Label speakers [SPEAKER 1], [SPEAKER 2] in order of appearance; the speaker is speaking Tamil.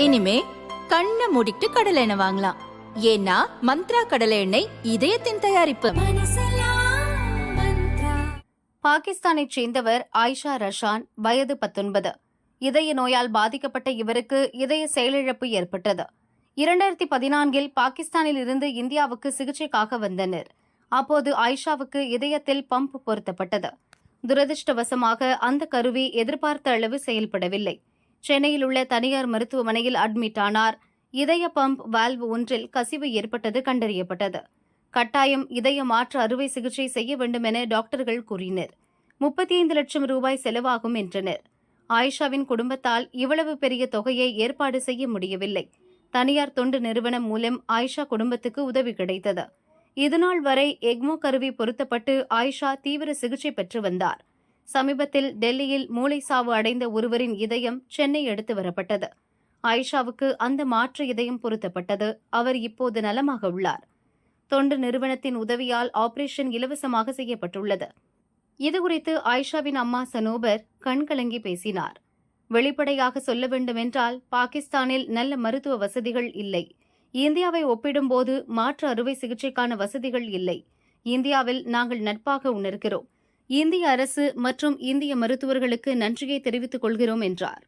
[SPEAKER 1] இனிமே கண்ணை மூடிட்டு கடலை எண்ணெய் வாங்கலாம். ஏன்னா மந்த்ரா கடலை எண்ணெய் இதயத்தின் தயாரிப்பு.
[SPEAKER 2] பாகிஸ்தானைச் சேர்ந்தவர் ஆயிஷா ரஷான் வயது பத்தொன்பது. இதய நோயால் பாதிக்கப்பட்ட இவருக்கு இதய செயலிழப்பு ஏற்பட்டது. இரண்டாயிரத்தி பதினான்கில் பாகிஸ்தானில் இருந்து இந்தியாவுக்கு சிகிச்சைக்காக வந்தனர். அப்போது ஆயிஷாவுக்கு இதயத்தில் பம்ப் பொருத்தப்பட்டது. துரதிருஷ்டவசமாக அந்த கருவி எதிர்பார்த்த அளவு செயல்படவில்லை. சென்னையில் உள்ள தனியார் மருத்துவமனையில் அட்மிட் ஆனார். இதய பம்ப் வால்வு ஒன்றில் கசிவு ஏற்பட்டது கண்டறியப்பட்டது. கட்டாயம் இதய மாற்று அறுவை சிகிச்சை செய்ய வேண்டும் என டாக்டர்கள் கூறினர். முப்பத்தி ஐந்து லட்சம் ரூபாய் செலவாகும் என்றனர். ஆயிஷாவின் குடும்பத்தால் இவ்வளவு பெரிய தொகையை ஏற்பாடு செய்ய முடியவில்லை. தனியார் தொண்டு நிறுவனம் மூலம் ஆயிஷா குடும்பத்துக்கு உதவி கிடைத்தது. இதுநாள் வரை எக்மோ கருவி பொருத்தப்பட்டு ஆயிஷா தீவிர சிகிச்சை பெற்று வந்தார். சமீபத்தில் டெல்லியில் மூளைசாவு அடைந்த ஒருவரின் இதயம் சென்னை எடுத்து வரப்பட்டது. ஆயிஷாவுக்கு அந்த மாற்று இதயம் பொருத்தப்பட்டது. அவர் இப்போது நலமாக உள்ளார். தொண்டு நிறுவனத்தின் உதவியால் ஆபரேஷன் இலவசமாக செய்யப்பட்டுள்ளது. இதுகுறித்து ஆயிஷாவின் அம்மா சனோபர் கண்கலங்கி பேசினார். வெளிப்படையாக சொல்ல வேண்டுமென்றால் பாகிஸ்தானில் நல்ல மருத்துவ வசதிகள் இல்லை. இந்தியாவை ஒப்பிடும்போது மாற்று அறுவை சிகிச்சைக்கான வசதிகள் இல்லை. இந்தியாவில் நாங்கள் நட்பாக உணர்கிறோம். இந்திய அரசு மற்றும் இந்திய மருத்துவர்களுக்கு நன்றியை தெரிவித்துக் கொள்கிறோம் என்றார்.